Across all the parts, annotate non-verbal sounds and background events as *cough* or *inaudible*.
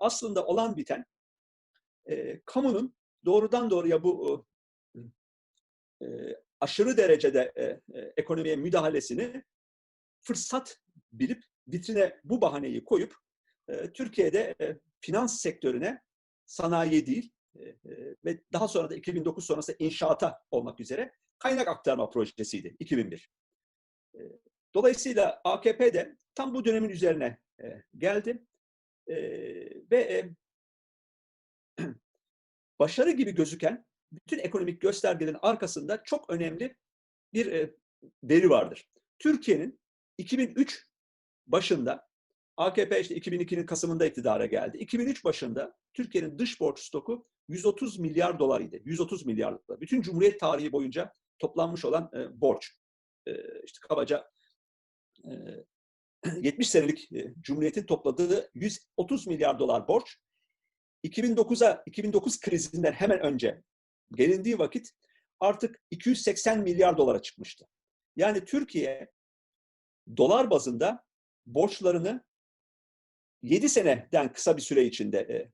aslında olan biten e, kamunun doğrudan doğruya bu e, aşırı derecede e, e, ekonomiye müdahalesini fırsat bilip vitrine bu bahaneyi koyup e, Türkiye'de e, finans sektörüne sanayi değil e, e, ve daha sonra da 2009 sonrası inşaata olmak üzere kaynak aktarma projesiydi 2001. E, dolayısıyla AKP de tam bu dönemin üzerine e, geldi e, ve e, *clears throat* başarı gibi gözüken bütün ekonomik göstergelerin arkasında çok önemli bir e, veri vardır. Türkiye'nin 2003 başında AKP işte 2002'nin Kasım'ında iktidara geldi. 2003 başında Türkiye'nin dış borç stoku 130 milyar dolar idi. 130 milyar dolar. Bütün Cumhuriyet tarihi boyunca toplanmış olan e, borç. E, işte kabaca e, *clears throat* 70 senelik e, Cumhuriyet'in topladığı 130 milyar dolar borç 2009'a 2009 krizinden hemen önce gelindiği vakit artık 280 milyar dolara çıkmıştı. Yani Türkiye dolar bazında borçlarını 7 seneden kısa bir süre içinde e,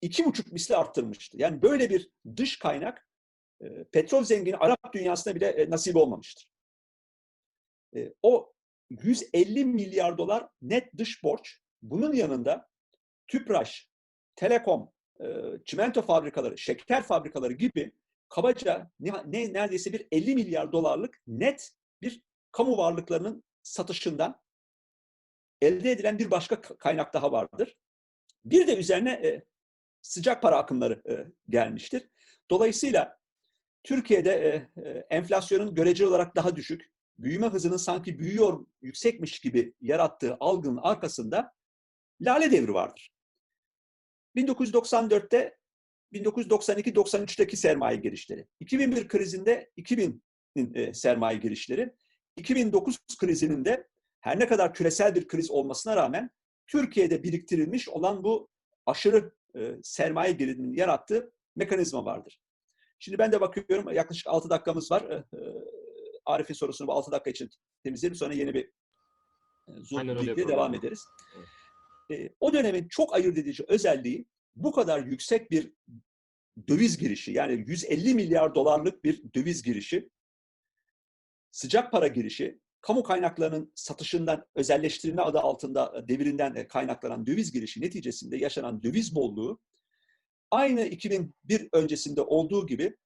iki buçuk misli arttırmıştı. Yani böyle bir dış kaynak e, petrol zengini Arap dünyasına bile nasip olmamıştır. O 150 milyar dolar net dış borç bunun yanında Tüpraş, Telekom, çimento fabrikaları, şeker fabrikaları gibi kabaca ne neredeyse bir 50 milyar dolarlık net bir kamu varlıklarının satışından elde edilen bir başka kaynak daha vardır. Bir de üzerine e, sıcak para akımları e, gelmiştir. Dolayısıyla Türkiye'de e, e, enflasyonun göreceli olarak daha düşük, büyüme hızının sanki büyüyor, yüksekmiş gibi yarattığı algının arkasında lale devri vardır. 1994'te 1992-93'teki sermaye girişleri, 2001 krizinde 2000'in e, sermaye girişleri, 2009 krizinin de her ne kadar küresel bir kriz olmasına rağmen Türkiye'de biriktirilmiş olan bu aşırı e, sermaye giriminin yarattığı mekanizma vardır. Şimdi ben de bakıyorum yaklaşık 6 dakikamız var. E, e, Arif'in sorusunu bu 6 dakika için temizleyelim sonra yeni bir e, Zoom devam ederiz. E, o dönemin çok ayırt edici özelliği bu kadar yüksek bir döviz girişi yani 150 milyar dolarlık bir döviz girişi, sıcak para girişi, kamu kaynaklarının satışından özelleştirilme adı altında e, devirinden kaynaklanan döviz girişi neticesinde yaşanan döviz bolluğu aynı 2001 öncesinde olduğu gibi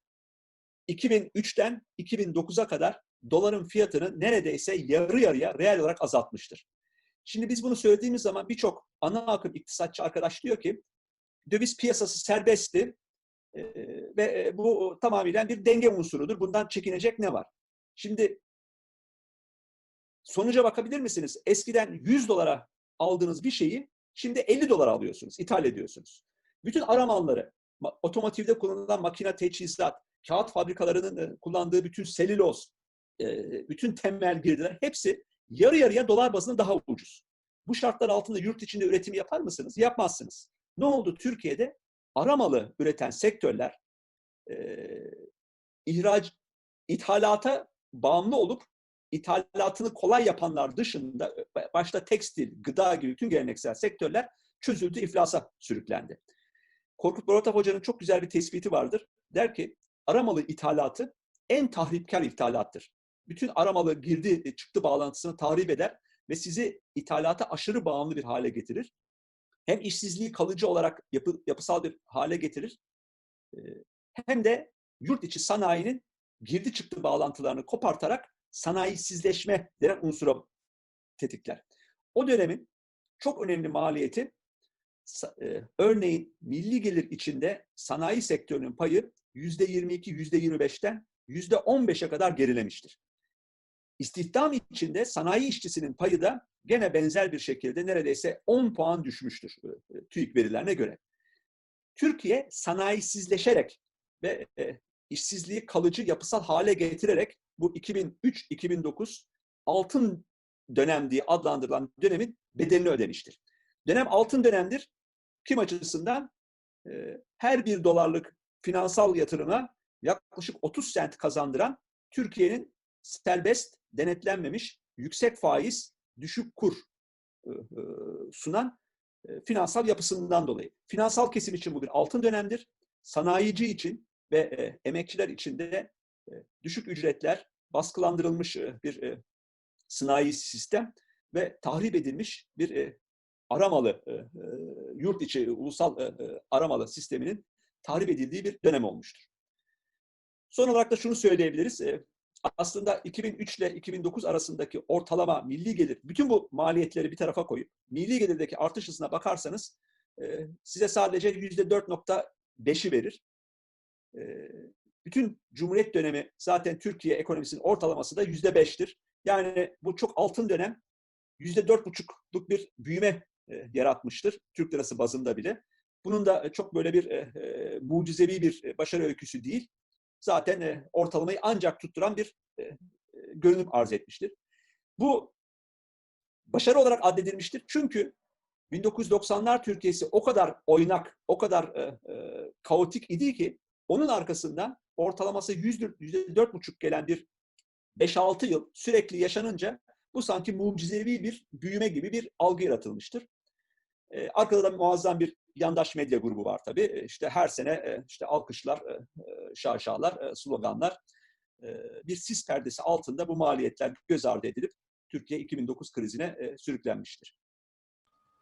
2003'ten 2009'a kadar doların fiyatını neredeyse yarı yarıya reel olarak azaltmıştır. Şimdi biz bunu söylediğimiz zaman birçok ana akım iktisatçı arkadaş diyor ki döviz piyasası serbestti e, ve bu tamamen bir denge unsurudur. Bundan çekinecek ne var? Şimdi sonuca bakabilir misiniz? Eskiden 100 dolara aldığınız bir şeyi şimdi 50 dolara alıyorsunuz, ithal ediyorsunuz. Bütün aramalları, otomotivde kullanılan makine teçhizat, kağıt fabrikalarının e, kullandığı bütün selüloz, e, bütün temel girdiler hepsi yarı yarıya dolar bazında daha ucuz. Bu şartlar altında yurt içinde üretim yapar mısınız? Yapmazsınız. Ne oldu Türkiye'de? Aramalı üreten sektörler e, ihraç, ithalata bağımlı olup ithalatını kolay yapanlar dışında başta tekstil, gıda gibi bütün geleneksel sektörler çözüldü, iflasa sürüklendi. Korkut Boratov Hoca'nın çok güzel bir tespiti vardır. Der ki aramalı ithalatı en tahripkar ithalattır. Bütün aramalı girdi e, çıktı bağlantısını tahrip eder ve sizi ithalata aşırı bağımlı bir hale getirir. Hem işsizliği kalıcı olarak yapı, yapısal bir hale getirir hem de yurt içi sanayinin girdi çıktı bağlantılarını kopartarak sanayisizleşme denen unsura tetikler. O dönemin çok önemli maliyeti e, örneğin milli gelir içinde sanayi sektörünün payı yüzde 22, yüzde 25'ten yüzde 15'e kadar gerilemiştir. İstihdam içinde sanayi işçisinin payı da gene benzer bir şekilde neredeyse 10 puan düşmüştür e, e, TÜİK verilerine göre. Türkiye sanayisizleşerek ve işsizliği kalıcı yapısal hale getirerek bu 2003-2009 altın dönem diye adlandırılan dönemin bedelini ödemiştir. Dönem altın dönemdir. Kim açısından? E, her bir dolarlık finansal yatırıma yaklaşık 30 sent kazandıran Türkiye'nin serbest, denetlenmemiş, yüksek faiz, düşük kur e, e, sunan e, finansal yapısından dolayı. Finansal kesim için bu bir altın dönemdir. Sanayici için ve emekçiler için de düşük ücretler, baskılandırılmış bir sanayi sistem ve tahrip edilmiş bir aramalı, yurt içi ulusal aramalı sisteminin tahrip edildiği bir dönem olmuştur. Son olarak da şunu söyleyebiliriz. E, aslında 2003 ile 2009 arasındaki ortalama milli gelir, bütün bu maliyetleri bir tarafa koyup milli gelirdeki artış hızına bakarsanız e, size sadece %4.5'i verir. E, bütün Cumhuriyet dönemi zaten Türkiye ekonomisinin ortalaması da %5'tir. Yani bu çok altın dönem %4.5'luk bir büyüme e, yaratmıştır. Türk lirası bazında bile. Bunun da çok böyle bir e, e, mucizevi bir başarı öyküsü değil. Zaten ortalamayı ancak tutturan bir görünüm arz etmiştir. Bu başarı olarak addedilmiştir. Çünkü 1990'lar Türkiye'si o kadar oynak, o kadar kaotik idi ki onun arkasından ortalaması %4,5 gelen bir 5-6 yıl sürekli yaşanınca bu sanki mucizevi bir büyüme gibi bir algı yaratılmıştır. E, arkada da muazzam bir yandaş medya grubu var tabii. İşte her sene işte alkışlar, şaşalar, sloganlar bir sis perdesi altında bu maliyetler göz ardı edilip Türkiye 2009 krizine sürüklenmiştir.